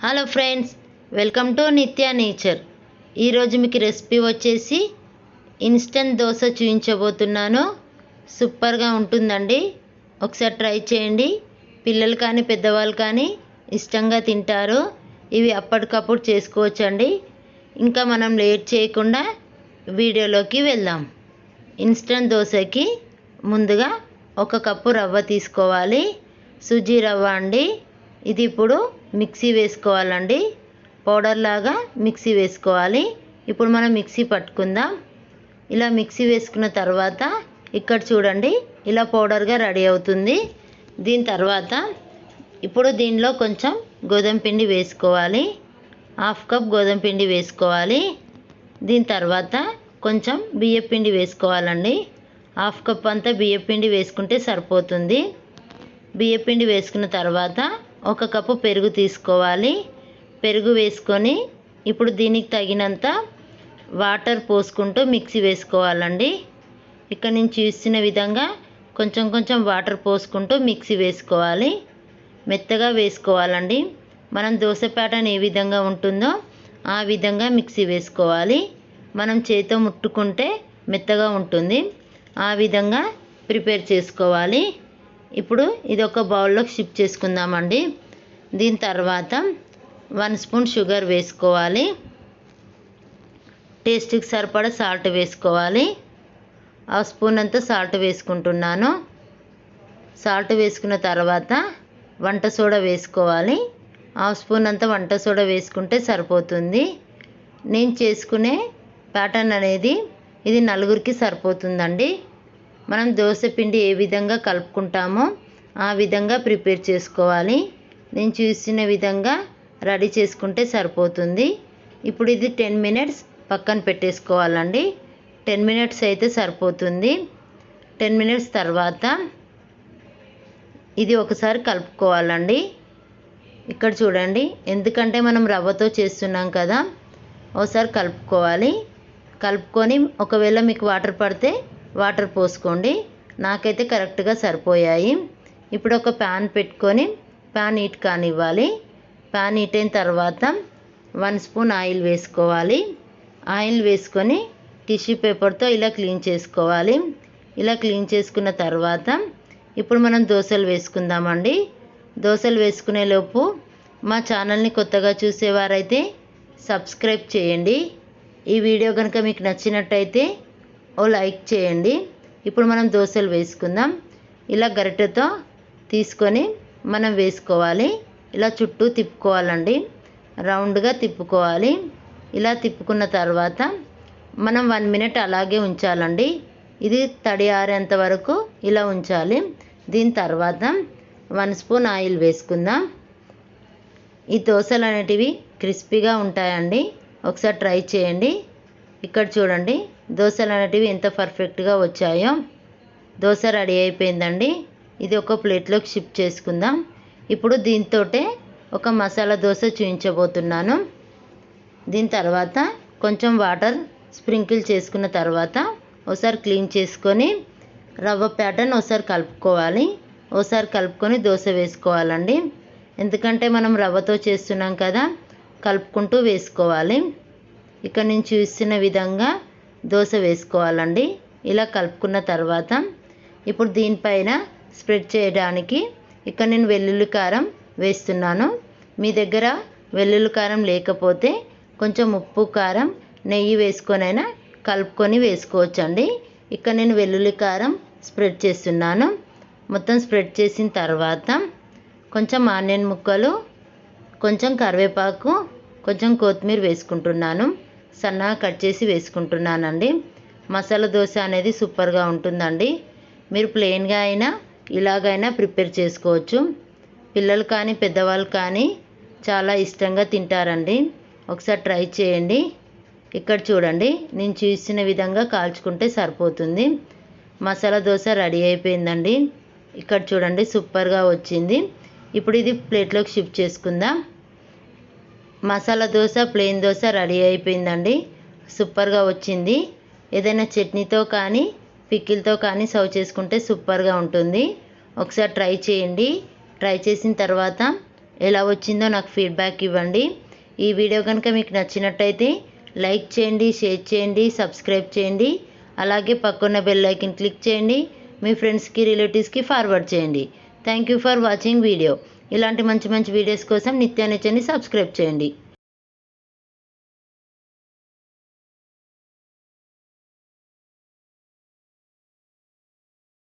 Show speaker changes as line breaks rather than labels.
Hello friends welcome to Nithya nature ఈరోజు మీకు recipe వచ్చేసి ఇన్స్టెంట్ దోశ చూపించబోతున్నాను సూపర్గా ఉంటుందండి. ఒకసారి ట్రై చేయండి. పిల్లలు కానీ పెద్దవాళ్ళు కానీ ఇష్టంగా తింటారు. ఇవి అప్పటికప్పుడు చేసుకోవచ్చండి. ఇంకా మనం లేట్ చేయకుండా వీడియోలోకి వెళ్దాం. ఇన్స్టెంట్ దోశకి ముందుగా ఒక కప్పు రవ్వ తీసుకోవాలి. సుజీ రవ్వ అండి. ఇది ఇప్పుడు మిక్సీ వేసుకోవాలండి. పౌడర్ లాగా మిక్సీ వేసుకోవాలి. ఇప్పుడు మనం మిక్సీ పట్టుకుందాం. ఇలా మిక్సీ వేసుకున్న తర్వాత ఇక్కడ చూడండి ఇలా పౌడర్గా రెడీ అవుతుంది. దీని తర్వాత ఇప్పుడు దీనిలో కొంచెం గోధుమ పిండి వేసుకోవాలి. హాఫ్ కప్ గోధుమ పిండి వేసుకోవాలి. దీని తర్వాత కొంచెం బియ్య పిండి వేసుకోవాలండి. హాఫ్ కప్ అంతా బియ్య పిండి వేసుకుంటే సరిపోతుంది. బియ్య పిండి వేసుకున్న తర్వాత ఒక కప్పు పెరుగు తీసుకోవాలి. పెరుగు వేసుకొని ఇప్పుడు దీనికి తగినంత వాటర్ పోసుకుంటూ మిక్సీ వేసుకోవాలండి. ఇక్కడ నేను చూసిన విధంగా కొంచెం కొంచెం వాటర్ పోసుకుంటూ మిక్సీ వేసుకోవాలి. మెత్తగా వేసుకోవాలండి. మనం దోశ ప్యాటర్న్ ఏ విధంగా ఉంటుందో ఆ విధంగా మిక్సీ వేసుకోవాలి. మనం చేతితో ముట్టుకుంటే మెత్తగా ఉంటుంది. ఆ విధంగా ప్రిపేర్ చేసుకోవాలి. ఇప్పుడు ఇది ఒక బౌల్లోకి షిఫ్ట్ చేసుకుందామండి. దీని తర్వాత వన్ స్పూన్ షుగర్ వేసుకోవాలి. టేస్ట్కి సరిపడా సాల్ట్ వేసుకోవాలి. ఆ స్పూన్ అంతా సాల్ట్ వేసుకుంటున్నాను. సాల్ట్ వేసుకున్న తర్వాత వంట సోడా వేసుకోవాలి. హాఫ్ స్పూన్ అంతా వంట సోడా వేసుకుంటే సరిపోతుంది. నేను చేసుకునే ప్యాటర్న్ అనేది ఇది నలుగురికి సరిపోతుందండి. మనం దోశ పిండి ఏ విధంగా కలుపుకుంటామో ఆ విధంగా ప్రిపేర్ చేసుకోవాలి. నేను చూసిన విధంగా రెడీ చేసుకుంటే సరిపోతుంది. ఇప్పుడు ఇది టెన్ మినిట్స్ పక్కన పెట్టేసుకోవాలండి. టెన్ మినిట్స్ అయితే సరిపోతుంది. టెన్ మినిట్స్ తర్వాత ఇది ఒకసారి కలుపుకోవాలండి. ఇక్కడ చూడండి ఎందుకంటే మనం రవ్వతో చేస్తున్నాం కదా ఒకసారి కలుపుకోవాలి. కలుపుకొని ఒకవేళ మీకు వాటర్ పడితే వాటర్ పోసుకోండి. నాకైతే కరెక్ట్గా సరిపోయాయి. ఇప్పుడు ఒక ప్యాన్ పెట్టుకొని ప్యాన్ హీట్ కానివ్వాలి. ప్యాన్ హీట్ అయిన తర్వాత వన్ స్పూన్ ఆయిల్ వేసుకోవాలి. ఆయిల్ వేసుకొని టిష్యూ పేపర్తో ఇలా క్లీన్ చేసుకోవాలి. ఇలా క్లీన్ చేసుకున్న తర్వాత ఇప్పుడు మనం దోశలు వేసుకుందామండి. దోశలు వేసుకునేలోపు మా ఛానల్ని కొత్తగా చూసేవారైతే సబ్స్క్రైబ్ చేయండి. ఈ వీడియో కనుక మీకు నచ్చినట్టయితే ఓ లైక్ చేయండి. ఇప్పుడు మనం దోశలు వేసుకుందాం. ఇలా గరిటెతో తీసుకొని మనం వేసుకోవాలి. ఇలా చుట్టూ తిప్పుకోవాలండి. రౌండ్గా తిప్పుకోవాలి. ఇలా తిప్పుకున్న తర్వాత మనం వన్ మినిట్ అలాగే ఉంచాలండి. ఇది తడి ఆరేంత వరకు ఇలా ఉంచాలి. దీని తర్వాత వన్ స్పూన్ ఆయిల్ వేసుకుందాం. ఈ దోశలు అనేటివి క్రిస్పీగా ఉంటాయండి. ఒకసారి ట్రై చేయండి. ఇక్కడ చూడండి. దోశలు అనేటివి ఎంత పర్ఫెక్ట్గా వచ్చాయో దోశ రెడీ అయిపోయిందండి. ఇది ఒక ప్లేట్లోకి షిఫ్ట్ చేసుకుందాం. ఇప్పుడు దీంతో ఒక మసాలా దోశ చూపించబోతున్నాను దీని తర్వాత కొంచెం వాటర్ స్ప్రింకిల్ చేసుకున్న తర్వాత ఒకసారి క్లీన్ చేసుకొని రవ్వ ప్యాటర్న్ ఒకసారి కలుపుకోవాలి. ఒకసారి కలుపుకొని దోశ వేసుకోవాలండి. ఎందుకంటే మనం రవ్వతో చేస్తున్నాం కదా కలుపుకుంటూ వేసుకోవాలి. ఇక్కడ నేను చూసిన విధంగా దోశ వేసుకోవాలండి. ఇలా కలుపుకున్న తర్వాత ఇప్పుడు దీనిపైన స్ప్రెడ్ చేయడానికి ఇక్కడ నేను వెల్లుల్లి కారం వేస్తున్నాను. మీ దగ్గర వెల్లుల్లి కారం లేకపోతే కొంచెం ఉప్పు కారం నెయ్యి వేసుకొనైనా కలుపుకొని వేసుకోవచ్చండి. ఇక్కడ నేను వెల్లుల్లి కారం స్ప్రెడ్ చేస్తున్నాను. మొత్తం స్ప్రెడ్ చేసిన తర్వాత కొంచెం ఆనియన్ ముక్కలు కొంచెం కరివేపాకు కొంచెం కొత్తిమీర వేసుకుంటున్నాను. సన్నగా కట్ చేసి వేసుకుంటున్నానండి. మసాలా దోశ అనేది సూపర్గా ఉంటుందండి. మీరు ప్లెయిన్గా అయినా ఇలాగైనా ప్రిపేర్ చేసుకోవచ్చు. పిల్లలు కానీ పెద్దవాళ్ళు కానీ చాలా ఇష్టంగా తింటారండి. ఒకసారి ట్రై చేయండి. ఇక్కడ చూడండి నేను చూసిన విధంగా కాల్చుకుంటే సరిపోతుంది. మసాలా దోశ రెడీ అయిపోయిందండి. ఇక్కడ చూడండి సూపర్గా వచ్చింది. ఇప్పుడు ఇది ప్లేట్లోకి షిఫ్ట్ చేసుకుందాం. మసాలా దోశ ప్లెయిన్ దోశ రెడీ అయిపోయిందండి. సూపర్గా వచ్చింది. ఏదైనా చట్నీతో కానీ పిక్కిల్తో కానీ సర్వ్ చేసుకుంటే సూపర్గా ఉంటుంది. ఒకసారి ట్రై చేయండి. ట్రై చేసిన తర్వాత ఎలా వచ్చిందో నాకు ఫీడ్బ్యాక్ ఇవ్వండి. ఈ వీడియో కనుక మీకు నచ్చినట్టయితే లైక్ చేయండి షేర్ చేయండి సబ్స్క్రైబ్ చేయండి. అలాగే పక్కన్న బెల్ ఐకన్ క్లిక్ చేయండి. మీ ఫ్రెండ్స్కి రిలేటివ్స్కి ఫార్వర్డ్ చేయండి. Thank you for watching video. ఇలాంటి మంచి మంచి వీడియోస్ కోసం నిత్యానిత్యాన్ని సబ్స్క్రైబ్ చేయండి.